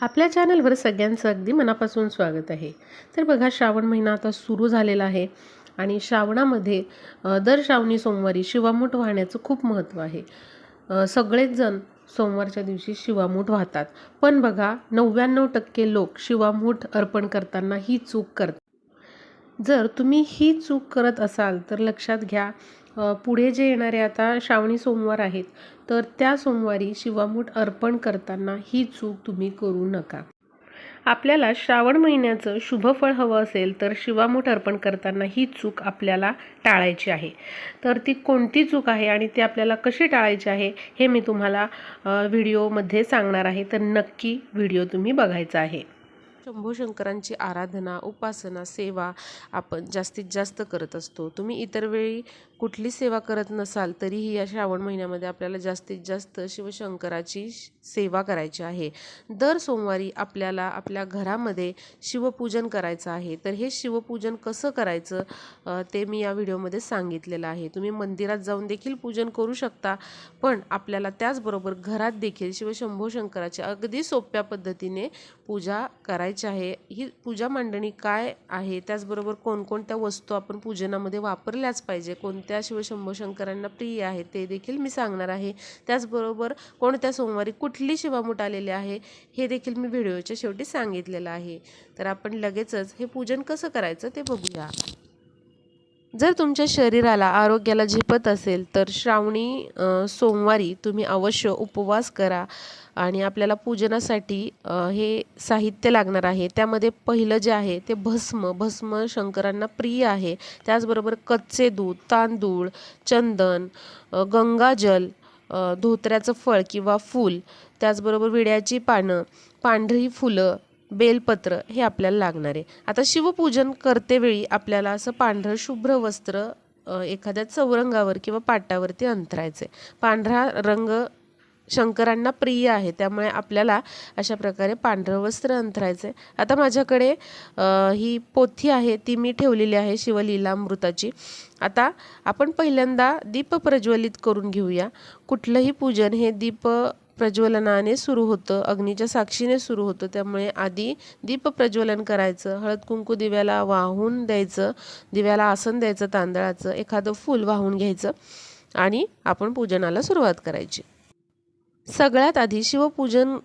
आपल्या चॅनलवर सगळ्यांचं अगदी मनापासून स्वागत आहे. तर बघा श्रावण महिना आता सुरू झालेला आहे आणि श्रावणामध्ये दर श्रावणी सोमवारी शिवामूठ वाहण्याचं खूप महत्त्व आहे. सगळेच जण सोमवारच्या दिवशी शिवामूठ वाहतात. पण बघा नव्याण्णव टक्के लोक शिवामूठ अर्पण करताना ही चूक करतात. जर तुम्ही ही चूक करत असाल तर लक्षात घ्या पुढे जे येणारे आता श्रावणी सोमवार आहेत तर त्या सोमवारी शिवामूठ अर्पण करताना ही चूक तुम्ही करू नका. आपल्याला श्रावण महिन्याचं शुभफळ हवं असेल तर शिवामूठ अर्पण करताना ही चूक आपल्याला टाळायची आहे. तर ती कोणती चूक आहे आणि ती आपल्याला कशी टाळायची आहे हे मी तुम्हाला व्हिडिओमध्ये सांगणार आहे. तर नक्की व्हिडिओ तुम्ही बघायचा आहे. शंभू शंकरांची आराधना उपासना सेवा आपण जास्तीत जास्त करत असतो. तुम्ही इतर वेळी कुठली सेवा करत नसाल तरीही या श्रावण महिन्यामध्ये आपल्याला जास्तीत जास्त शिवशंकराची सेवा करायची आहे. दर सोमवारी आपल्याला आपल्या घरामध्ये शिवपूजन करायचं आहे. तर हे शिवपूजन कसं करायचं ते मी या व्हिडिओमध्ये सांगितलेलं आहे. तुम्ही मंदिरात जाऊन देखील पूजन करू शकता पण आपल्याला त्याचबरोबर घरात देखील शिवशंभू शंकराची अगदी सोप्या पद्धतीने पूजा करायची आहे? ही पूजा मांडणी काय आहे? त्याचबरोबर कोणकोणत्या वस्तू आपण पूजनामध्ये वापरल्याच पाहिजे? कोणत्या शिवशंभो शंकरांना प्रिय आहे? ते देखील मी सांगणार आहे. त्याचबरोबर कोणत्या सोमवारी कुठली शिवामूठ आलेली आहे? हे देखील मी व्हिडिओच्या शेवटी सांगितलेलं आहे. तर आपण लगेचच हे पूजन कसं करायचं ते बघूया. जर तुमच्या शरीराला आरोग्याला झेपत असेल तर श्रावणी सोमवारी तुम्ही अवश्य उपवास करा आणि आपल्याला पूजनासाठी हे साहित्य लागणार आहे. त्यामध्ये पहिलं जे आहे ते भस्म भस्म शंकरांना प्रिय आहे. त्याचबरोबर कच्चे दूध तांदूळ चंदन गंगाजल धोत्र्याचं फळ किंवा फूल त्याचबरोबर विड्याची पानं पांढरी फुलं बेलपत्र हे आपल्याला लागणार आहे. आता शिवपूजन करतेवेळी आपल्याला असं पांढरं शुभ्र वस्त्र एखाद्या चौरंगावर किंवा पाटावरती अंतरायचे पांढरा रंग शंकरांना प्रिय आहे त्यामुळे आपल्याला अशा प्रकारे पांढरं वस्त्र अंतरायचं आहे आता माझ्याकडे ही पोथी आहे ती मी ठेवलेली आहे शिवलीलामृताची. आता आपण पहिल्यांदा दीप प्रज्वलित करून घेऊया. कुठलंही पूजन हे दीप प्रज्वलनाने सुरू होतं अग्नीच्या साक्षीने सुरू होतं. त्यामुळे आधी दीप प्रज्वलन करायचं हळद कुंकू दिव्याला वाहून द्यायचं दिव्याला आसन द्यायचं तांदळाचं एखादं फूल वाहून घ्यायचं आणि आपण पूजनाला सुरुवात करायची. सगळ्यात आधी शिवपूजन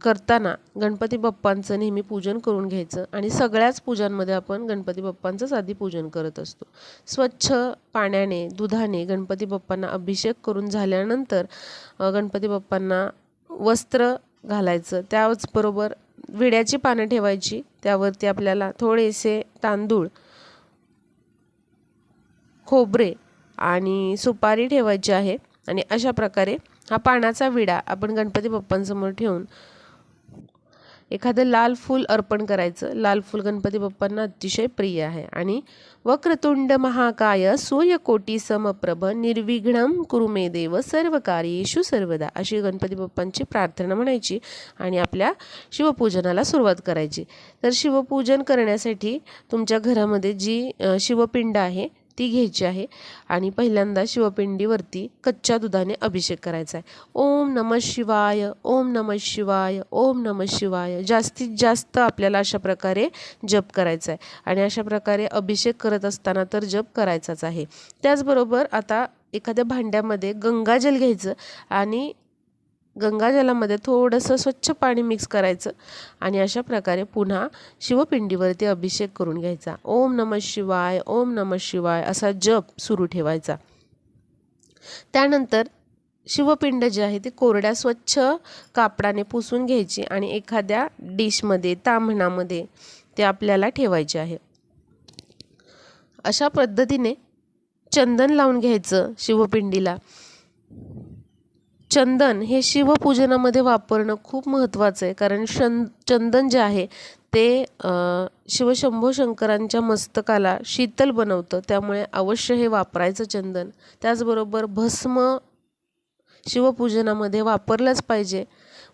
करताना गणपती बाप्पांचं नेहमी पूजन करून घ्यायचं आणि सगळ्याच पूजांमध्ये आपण गणपती बाप्पांचंच आधी पूजन करत असतो. स्वच्छ पाण्याने दुधाने गणपती बाप्पांना अभिषेक करून झाल्यानंतर गणपती बाप्पांना वस्त्र घालायचं. त्याचबरोबर विड्याची पानं ठेवायची. त्यावरती आपल्याला थोडेसे तांदूळ खोबरे आणि सुपारी ठेवायची आहे. आणि अशा प्रकारे हा पानाचा विडा आपण गणपती बाप्पांसमोर ठेवून एखादं लाल फूल अर्पण करायचं. लाल फूल गणपती बाप्पांना अतिशय प्रिय आहे. आणि वक्रतुंड महाकाय सूर्यकोटी समप्रभ निर्विघ्नम कुरुमे देव सर्व कार्येषु सर्वदा अशी गणपती बाप्पांची प्रार्थना म्हणायची आणि आपल्या शिवपूजनाला सुरुवात करायची. तर शिवपूजन करण्यासाठी तुमच्या घरामध्ये जी शिवपिंड आहे ती घ्यायची आहे. आणि पहिल्यांदा शिवपिंडीवरती कच्च्या दुधाने अभिषेक करायचा आहे. ओम नम शिवाय ओम नम शिवाय ओम नम शिवाय. जास्तीत जास्त आपल्याला अशा प्रकारे जप करायचा आहे. आणि अशा प्रकारे अभिषेक करत असताना तर जप करायचाच आहे. त्याचबरोबर आता एखाद्या भांड्यामध्ये गंगाजल घ्यायचं आणि गंगाजलामध्ये थोडंसं स्वच्छ पाणी मिक्स करायचं आणि अशा प्रकारे पुन्हा शिवपिंडीवरती अभिषेक करून घ्यायचा. ओम नम शिवाय ओम नम शिवाय असा जप सुरू ठेवायचा. त्यानंतर शिवपिंड जे आहे ते कोरड्या स्वच्छ कापडाने पुसून घ्यायची आणि एखाद्या डिशमध्ये तांबणामध्ये ते आपल्याला ठेवायचे आहे. अशा पद्धतीने चंदन लावून घ्यायचं शिवपिंडीला. चंदन हे शिवपूजनामध्ये वापरणं खूप महत्त्वाचं आहे. कारण शन चंदन जे आहे ते शिवशंभो शंकरांच्या मस्तकाला शीतल बनवतं. त्यामुळे अवश्य हे वापरायचं चंदन. त्याचबरोबर भस्म शिवपूजनामध्ये वापरलंच पाहिजे.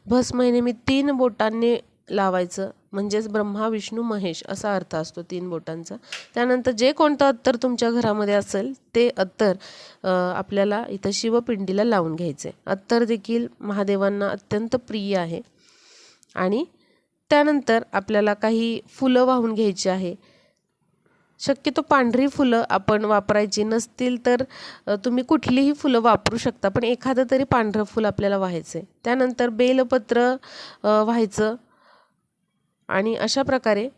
भस्म हे नेहमी तीन बोटांनी लावायचं. म्हणजेच ब्रह्मा विष्णू महेश असा अर्थ असतो तीन बोटांचा. त्यानंतर जे कोणतं अत्तर तुमच्या घरामध्ये असेल ते अत्तर आपल्याला इथं शिवपिंडीला लावून घ्यायचे अत्तर देखील महादेवांना अत्यंत प्रिय आहे. आणि त्यानंतर आपल्याला काही फुलं वाहून घ्यायची आहे. शक्यतो पांढरी फुलं आपण वापरायची नसतील तर तुम्ही कुठलीही फुलं वापरू शकता पण एखादं तरी पांढरं फुल आपल्याला व्हायचं आहे त्यानंतर बेलपत्र व्हायचं. आणि अशा प्रकारे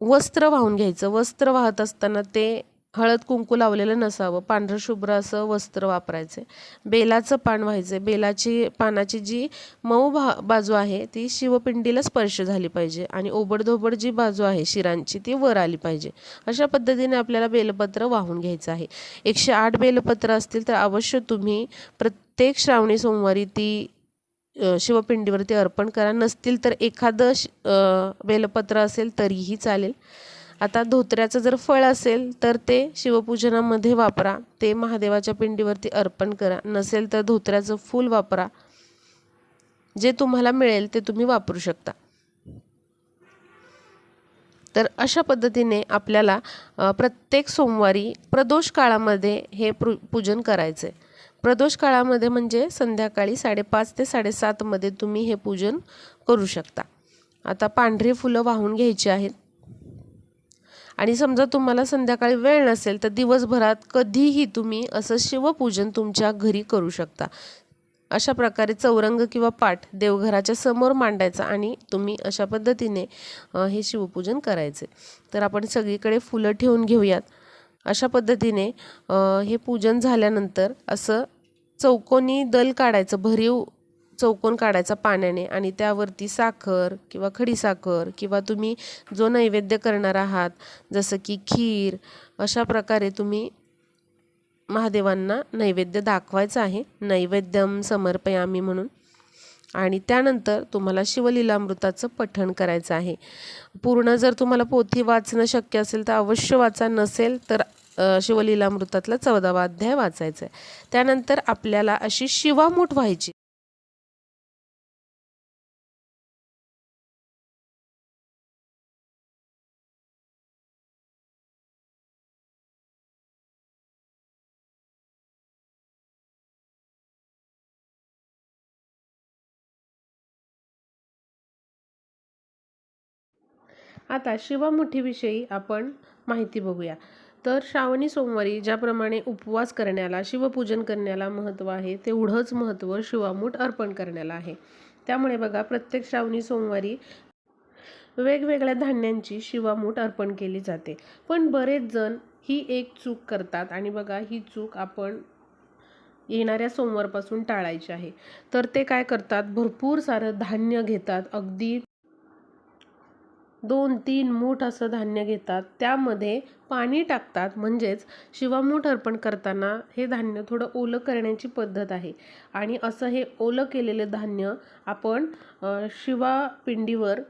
वस्त्र वाहून घ्यायचं. वस्त्र वाहत असताना ते हळद कुंकू लावलेलं नसावं. पांढरं शुभ्र असं वस्त्र वापरायचं. बेलाचं पान व्हायचं. बेलाची पानाची जी मऊ भा बाजू आहे ती शिवपिंडीला स्पर्श झाली पाहिजे आणि ओबडधोबड जी बाजू आहे शिरांची ती वर आली पाहिजे. अशा पद्धतीने आपल्याला बेलपत्र वाहून घ्यायचं आहे. एकशे आठ बेलपत्र असतील तर अवश्य तुम्ही प्रत्येक श्रावणी सोमवारी ती शिवपिंडीवरती अर्पण करा. नसतील तर एखादं श बेलपत्र असेल तरीही चालेल. आता धोत्र्याचं जर फळ असेल तर ते शिवपूजनामध्ये वापरा. ते महादेवाच्या पिंडीवरती अर्पण करा. नसेल तर धोत्र्याचं फूल वापरा. जे तुम्हाला मिळेल ते तुम्ही वापरू शकता. तर अशा पद्धतीने आपल्याला प्रत्येक सोमवारी प्रदोष काळामध्ये हे प्रू पूजन करायचं आहे प्रदोष काळामध्ये म्हणजे संध्याकाळी साडेपाच ते साडेसातमध्ये तुम्ही हे पूजन करू शकता. आता पांढरी फुलं वाहून घ्यायची आहेत. आणि समजा तुम्हाला संध्याकाळी वेळ नसेल तर दिवसभरात कधीही तुम्ही असं शिवपूजन तुमच्या घरी करू शकता. अशा प्रकारे चौरंग किंवा पाठ देवघराच्या समोर मांडायचा आणि तुम्ही अशा पद्धतीने हे शिवपूजन करायचे. तर आपण सगळीकडे फुलं ठेवून घेऊयात. अशा पद्धतीने हे पूजन झाल्यानंतर असं चौकोनी दल काढायचं भरीव चौकोन काढायचा पाण्याने आणि त्यावरती साखर किंवा खडीसाखर किंवा तुम्ही जो नैवेद्य करणार आहात जसं की खीर अशा प्रकारे तुम्ही महादेवांना नैवेद्य दाखवायचं आहे. नैवेद्यम समर्पयामी म्हणून. आणि त्यानंतर तुम्हाला शिवलीलामृताचं पठण करायचं आहे. पूर्ण जर तुम्हाला पोथी वाचणं शक्य असेल तर अवश्य वाचा. नसेल तर शिवलीलामृतातला चौदावा अध्याय वाचायचा आहे त्यानंतर आपल्याला अशी शिवामूठ व्हायची. आता शिवामुठीविषयी आपण माहिती बघूया. तर श्रावणी सोमवारी ज्याप्रमाणे उपवास करण्याला शिवपूजन करण्याला महत्त्व आहे तेवढंच महत्त्व शिवामूठ अर्पण करण्याला आहे. त्यामुळे बघा प्रत्येक श्रावणी सोमवारी वेगवेगळ्या धान्यांची शिवामूठ अर्पण केली जाते. पण बरेच जण ही एक चूक करतात आणि बघा ही चूक आपण येणाऱ्या सोमवारपासून टाळायची आहे. तर ते काय करतात? भरपूर सारं धान्य घेतात. अगदी दोन तीन मूठ असं धान्य घेतात. त्यामध्ये पाणी टाकतात. म्हणजेच शिवामूठ अर्पण करताना हे धान्य थोडं ओलं करण्याची पद्धत आहे. आणि असं हे ओलं केलेलं धान्य आपण शिवापिंडीवर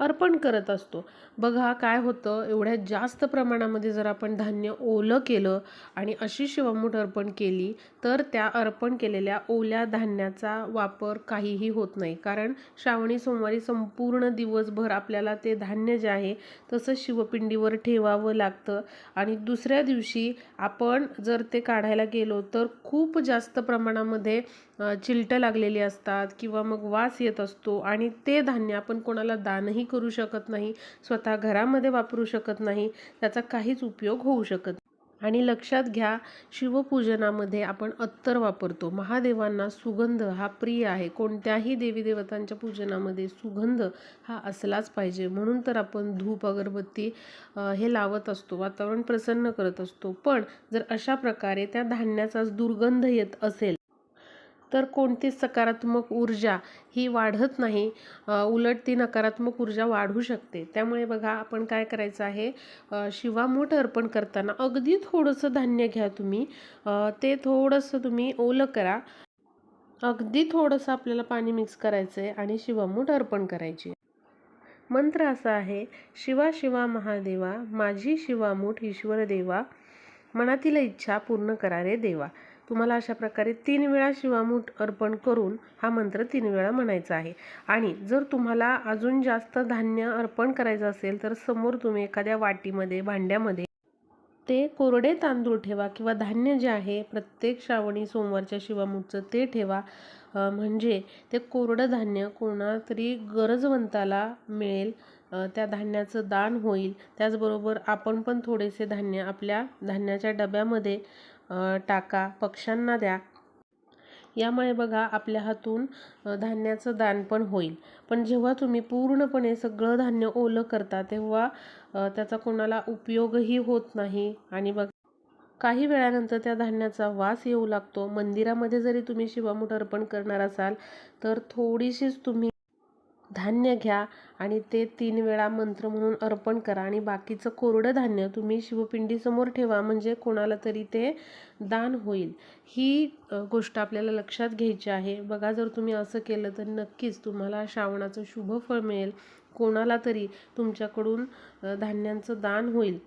अर्पण करत असतो. बघा काय होतं एवढ्या जास्त प्रमाणामध्ये जर आपण धान्य ओलं केलं आणि अशी शिवामूठ अर्पण केली तर त्या अर्पण केलेल्या ओल्या धान्याचा वापर काहीही होत नाही. कारण श्रावणी सोमवारी संपूर्ण दिवसभर आपल्याला ते धान्य जे आहे तसं शिवपिंडीवर ठेवावं लागतं. आणि दुसऱ्या दिवशी आपण जर ते काढायला गेलो तर खूप जास्त प्रमाणामध्ये चिलटं लागलेली असतात किंवा मग वास येत असतो आणि ते धान्य आपण कोणाला दानही करू शकत नाही स्वतः घरामध्ये वापरू शकत नाही त्याचा काहीच उपयोग होऊ शकत आणि लक्षात घ्या शिवपूजनामध्ये आपण अत्तर वापरतो. महादेवांना सुगंध हा प्रिय आहे. कोणत्याही देवी देवतांच्या पूजनामध्ये सुगंध हा असलाच पाहिजे. म्हणून तर आपण धूप अगरबत्ती हे लावत असतो वातावरण प्रसन्न करत असतो. पण जर अशा प्रकारे त्या धान्याचाच दुर्गंध येत असेल तर कोणतीच सकारात्मक ऊर्जा ही वाढत नाही उलट ती नकारात्मक ऊर्जा वाढू शकते. त्यामुळे बघा आपण काय करायचं आहे अ, शिवामूठ अर्पण करताना अगदी थोडंसं धान्य घ्या तुम्ही. ते थोडंसं तुम्ही ओलं करा. अगदी थोडंसं आपल्याला पाणी मिक्स करायचं आहे आणि शिवामूठ अर्पण करायची. मंत्र असा आहे शिवा शिवा महादेवा माझी शिवामूठ ईश्वर देवा मनातील इच्छा पूर्ण करा रे देवा. तुम्हाला अशा प्रकारे तीन वेळा शिवामूठ अर्पण करून हा मंत्र तीन वेळा म्हणायचा आहे. आणि जर तुम्हाला अजून जास्त धान्य अर्पण करायचं असेल तर समोर तुम्ही एखाद्या वाटीमध्ये भांड्यामध्ये ते कोरडे तांदूळ ठेवा किंवा धान्य जे आहे प्रत्येक श्रावणी सोमवारच्या शिवामूठचं ते ठेवा. म्हणजे ते कोरडं धान्य कोणातरी गरजवंताला मिळेल त्या धान्याचं दान होईल. त्याचबरोबर आपण पण थोडेसे धान्य आपल्या धान्याच्या डब्यामध्ये टाका पक्ष्यांना द्या. यामुळे बघा आपल्या हातून धान्याचं दान पण होईल. पण जेव्हा तुम्ही पूर्णपणे सगळं धान्य ओलं करता तेव्हा त्याचा कोणाला उपयोगही होत नाही. आणि बघ काही वेळानंतर त्या धान्याचा वास येऊ लागतो. मंदिरामध्ये जरी तुम्ही शिवामूठ अर्पण करणार असाल तर थोडीशीच तुम्ही धान्य घ्या आणि ते तीन वेळा मंत्र म्हणून अर्पण करा आणि बाकीचं कोरडं धान्य तुम्ही शिवपिंडीसमोर ठेवा म्हणजे कोणाला तरी ते दान होईल. ही गोष्ट आपल्याला लक्षात घ्यायची आहे. बघा जर तुम्ही असं केलं तर नक्कीच तुम्हाला श्रावणाचं शुभ फळ मिळेल. कोणाला तरी तुमच्याकडून धान्यांचं दान होईल.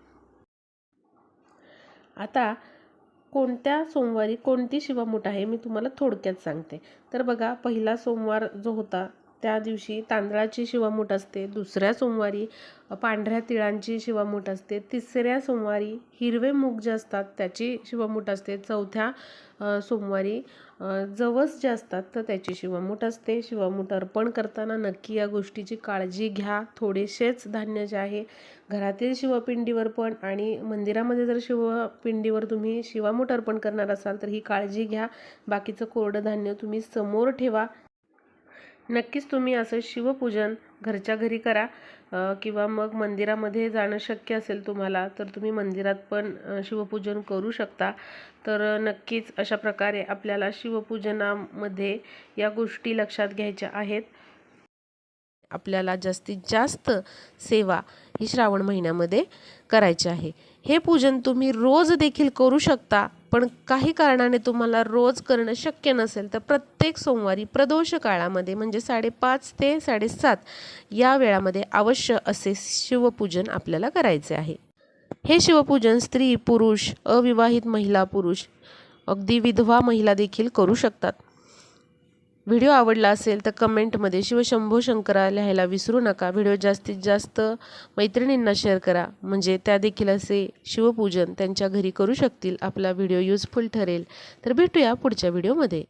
आता कोणत्या सोमवारी कोणती शिवामूठ आहे मी तुम्हाला थोडक्यात सांगते. तर बघा पहिला सोमवार जो होता त्या दिवशी तांदळाची शिवामूठ असते दुसऱ्या सोमवारी पांढऱ्या तिळांची शिवामूठ असते तिसऱ्या सोमवारी हिरवे मूग जे असतात त्याची शिवामूठ असते चौथ्या सोमवारी जवस जे असतात तर त्याची शिवामूठ असते. शिवामूठ अर्पण करताना नक्की या गोष्टीची काळजी घ्या. थोडेसेच धान्य जे आहे घरातील शिवपिंडीवर पण आणि मंदिरामध्ये जर शिवपिंडीवर तुम्ही शिवामूठ अर्पण करणार असाल तर ही काळजी घ्या. बाकीचं कोरडं धान्य तुम्ही समोर ठेवा. नक्कीच तुम्ही असं शिवपूजन घरच्या घरी करा किंवा मग मंदिरामध्ये जाणं शक्य असेल तुम्हाला तर तुम्ही मंदिरात पण शिवपूजन करू शकता. तर नक्कीच अशा प्रकारे आपल्याला शिवपूजनामध्ये या गोष्टी लक्षात घ्यायच्या आहेत. आपल्याला जास्तीत जास्त सेवा ही श्रावण महिन्यामध्ये करायची आहे. हे पूजन तुम्ही रोज देखील करू शकता पण काही कारणाने तुम्हाला रोज करणं शक्य नसेल. तर प्रत्येक सोमवारी प्रदोष काळामध्ये म्हणजे साडेपाच ते साडेसात या वेळामध्ये अवश्य असे शिवपूजन आपल्याला करायचे आहे. हे शिवपूजन स्त्री पुरुष अविवाहित महिला पुरुष अगदी विधवा महिला देखील करू शकतात. व्हिडिओ आवडला असेल तर कमेंटमध्ये शिवशंभो शंकरा लिहायला विसरू नका. व्हिडिओ जास्तीत जास्त मैत्रिणींना शेअर करा. म्हणजे त्या देखील असे शिवपूजन त्यांच्या घरी करू शकतील. आपला व्हिडिओ युजफुल ठरेल. तर भेटूया पुढच्या व्हिडिओमध्ये.